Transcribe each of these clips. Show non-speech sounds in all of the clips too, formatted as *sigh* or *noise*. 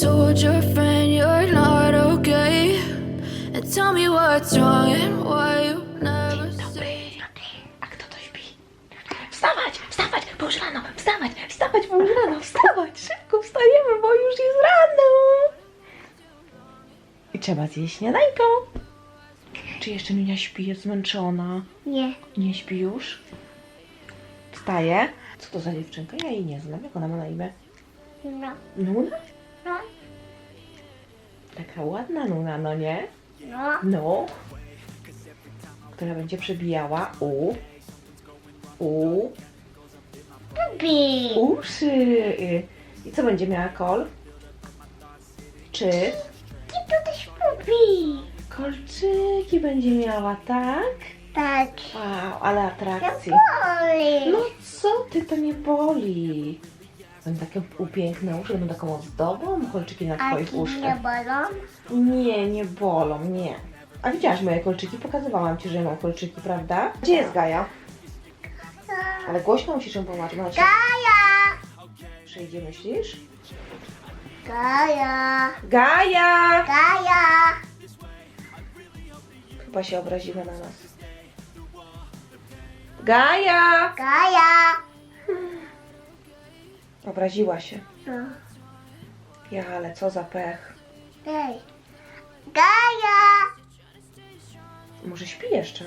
told your friend you're not okay. And tell me what's wrong and why you never say. A kto to śpi? Wstawać, wstawać, bo już rano, wstawać, wstawać, bo już rano, wstawać, szybko wstajemy, bo już jest rano. I trzeba zjeść śniadajko. Czy jeszcze Minia śpi, jest zmęczona? Nie. Nie śpi już? Wstaje. Co to za dziewczynka? Ja jej nie znam. Jak ona ma na imię? No. Nuna? No. Taka ładna Nuna, no nie? No. No. Która będzie przebijała u... U... Pupi. uszy. I co będzie miała kol? Czy Ty to też pupi. kolczyki będzie miała, tak? Tak. Wow, ale Ja atrakcji. boli. No co ty, to nie boli. Będą takie upiękne uszy, będą taką ozdobą, kolczyki na A twoich ci nie uszach. bolą? Nie, nie bolą, nie. A widziałaś moje kolczyki? Pokazywałam ci, że mam kolczyki, prawda? Gdzie jest Gaja? Ale głośno musisz ją pomagać, bo ona się Gaja. przejdzie, myślisz? Gaja. Gaja! Gaja. Chyba się obraziła na nas. Gaja! Gaja. Obraziła się. No. Ja, ale co za pech. Ej. Gaja. Może śpi jeszcze?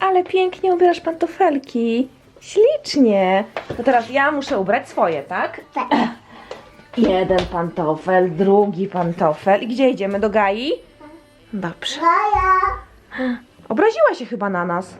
Ale pięknie ubierasz pantofelki. Ślicznie. To teraz ja muszę ubrać swoje, tak? Tak. *clears throat* Jeden pantofel, drugi pantofel. I gdzie idziemy? Do Gai? Dobrze. Gaja. Obraziła się chyba na nas.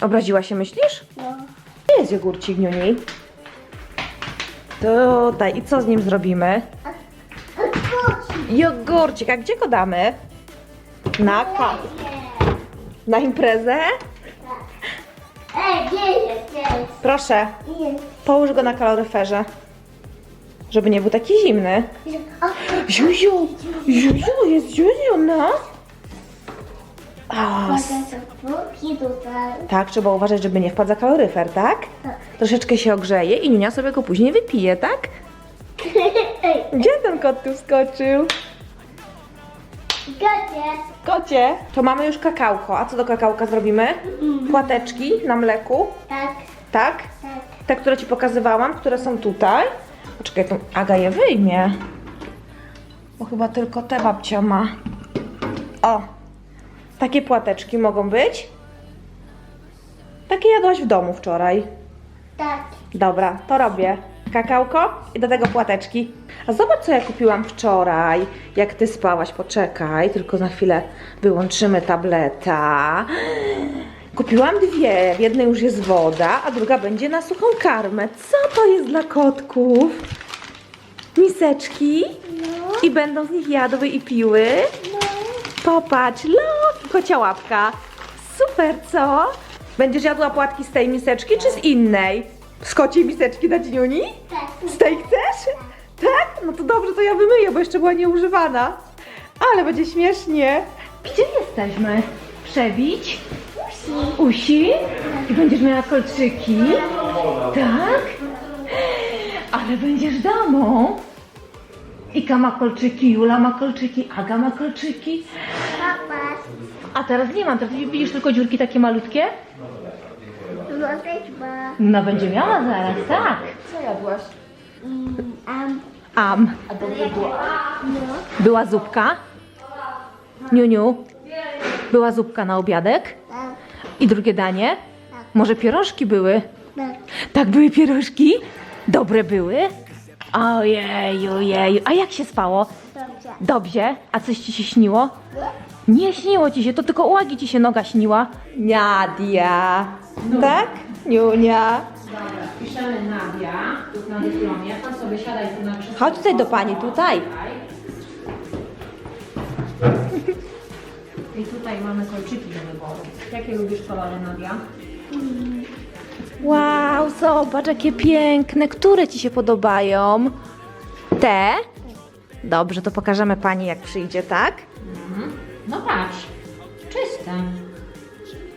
Obraziła się, myślisz? No. Gdzie jest jogurcik, Niuni? Tutaj. I co z nim zrobimy? Jogurcik. A gdzie go damy? Na ka- Na imprezę? Ej, gdzie jest? Gdzie jest? Proszę, Jest. połóż go na kaloryferze. Żeby nie był taki zimny. O, Ziuziu, Ziuziu, jest Ziuziu, no. A, to pupi tutaj. tak, trzeba uważać, żeby nie wpadł za kaloryfer, tak? Troszeczkę się ogrzeje i Niunia sobie go później wypije, tak? Gdzie ten kot tu skoczył? gacie. Kocie. To mamy już kakałko. A co do kakałka zrobimy? Płateczki na mleku, Tak, tak? tak. Te, które Ci pokazywałam, które są tutaj. Poczekaj, to Aga je wyjmie. Bo chyba tylko te babcia ma. O, takie płateczki mogą być. Takie jadłaś w domu wczoraj. Tak. Dobra, to robię. Kakałko i do tego płateczki. A zobacz, co ja kupiłam wczoraj. Jak ty spałaś, poczekaj, tylko na chwilę wyłączymy tableta. Kupiłam dwie. W jednej już jest woda, a druga będzie na suchą karmę. Co to jest dla kotków? Miseczki? No, I będą z nich jadły i piły? no. Popatrz, lok, kocia łapka. Super, co? Będziesz jadła płatki z tej miseczki, czy z innej? Z kociej miseczki na dniuni? Tak. Z tej chcesz? Tak? No to dobrze, to ja wymyję, bo jeszcze była nieużywana. Ale będzie śmiesznie. Gdzie jesteśmy? Przebić? Musi. Usi? I będziesz miała kolczyki? Tak? Ale będziesz damą. Ika ma kolczyki, Jula ma kolczyki, Aga ma kolczyki. Papa. A teraz nie mam, teraz widzisz tylko dziurki takie malutkie? No też ma. No będzie miała zaraz, tak. Co jadłaś? Mm, am. Am. A dobrze było. No. Była zupka? Niuniu, była zupka na obiadek? Tak. I drugie danie? Może pierożki były? Tak. Tak, były pierożki? Dobre były? Ojej, ojej. A jak się spało? Dobrze. Dobrze. A coś ci się śniło? Nie śniło ci się, to tylko u Agi ci się noga śniła. Nadia. Tak? Niunia. Piszemy Nadia, tu na dyplomie. Pan sobie siadaj tu na krzesło. Chodź tutaj do pani, tutaj. I tutaj mamy kolczyki do wyboru. Jakie lubisz kolory, Nadia? Wow, zobacz jakie piękne. Które ci się podobają? Te? Dobrze, to pokażemy pani jak przyjdzie, tak? No patrz, czyste.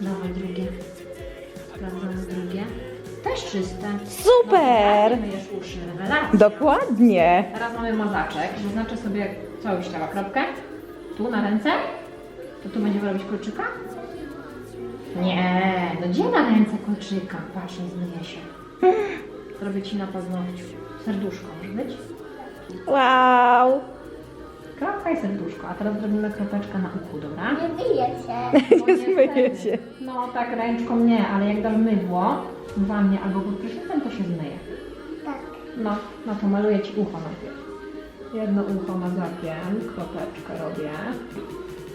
Dawaj drugie. Sprawdzamy drugie. Też czyste. Super! No, myjesz uszy, rewelacja. Dokładnie. Teraz mamy mazaczek. Zaznaczę sobie cały ciała kropkę. Tu na ręce. To tu będziemy robić kolczyka? Nie, no gdzie na ręce kolczyka? Patrz, nie zmyje się. *laughs* Zrobię ci na paznokciu. Serduszko może być? Wow. Kropka i serduszko. A teraz zrobimy kropeczkę na uchu, dobra? Nie myję się. No *laughs* Nie zmyje się. No tak ręczką nie, ale jak dasz mydło w wannie albo pod prysznicem, to się zmyje. Tak. No, no to maluję Ci ucho najpierw. Jedno ucho mazakiem, kropeczkę robię.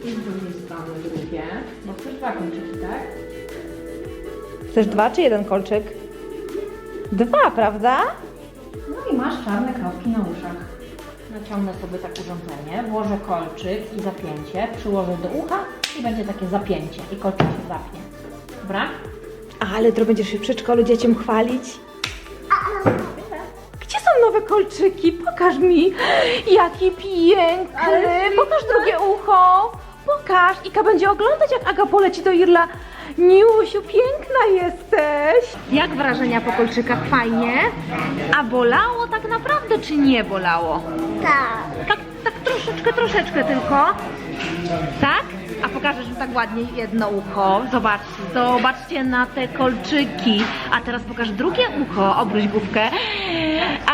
I z drugiej strony drugie. Bo chcesz dwa kolczyki, tak? Chcesz dwa czy jeden kolczyk? Dwa, prawda? No i masz czarne kropki na uszach. Naciągnę sobie tak urządzenie, włożę kolczyk i zapięcie, przyłożę do ucha i będzie takie zapięcie i kolczyk się zapnie. Dobra? Ale to będziesz się w przedszkolu dzieciom chwalić. Gdzie są nowe kolczyki? Pokaż mi. Jaki piękny. Pokaż drugie ucho. Pokaż. Ika będzie oglądać, jak Aga poleci do Irla. Niusiu, piękna jesteś. Jak wrażenia po kolczykach? Fajnie? A bolało tak naprawdę, czy nie bolało? Tak. Tak, tak troszeczkę, troszeczkę tylko. Tak? A pokażesz mi tak ładnie jedno ucho. Zobaczcie, zobaczcie na te kolczyki. A teraz pokaż drugie ucho, obróć główkę.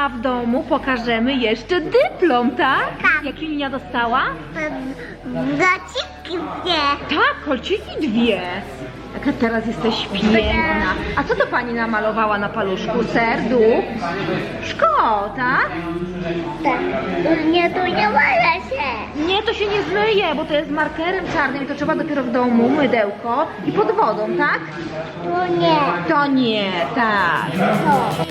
A w domu pokażemy jeszcze dyplom, tak? Tak. Jaki Linia dostała? Gaciki mnie. Tak, kolczyki dwie. Jaka teraz jesteś piękna. A co to pani namalowała na paluszku? Serduch? Szko, tak? Tak. Nie, tu nie myję się. Nie, to się nie zmyje, bo to jest markerem czarnym i to trzeba dopiero w domu, mydełko i pod wodą, tak? Tu nie. To nie, tak. To.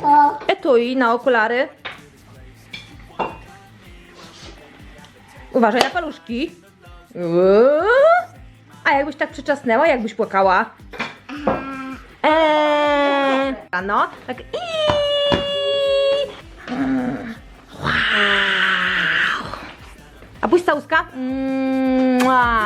To. Etui na okulary. Uważaj na paluszki. Uuu. A jakbyś tak przyczasnęła, jakbyś płakała? Eee. A No, tak. A puść całuska. Mua.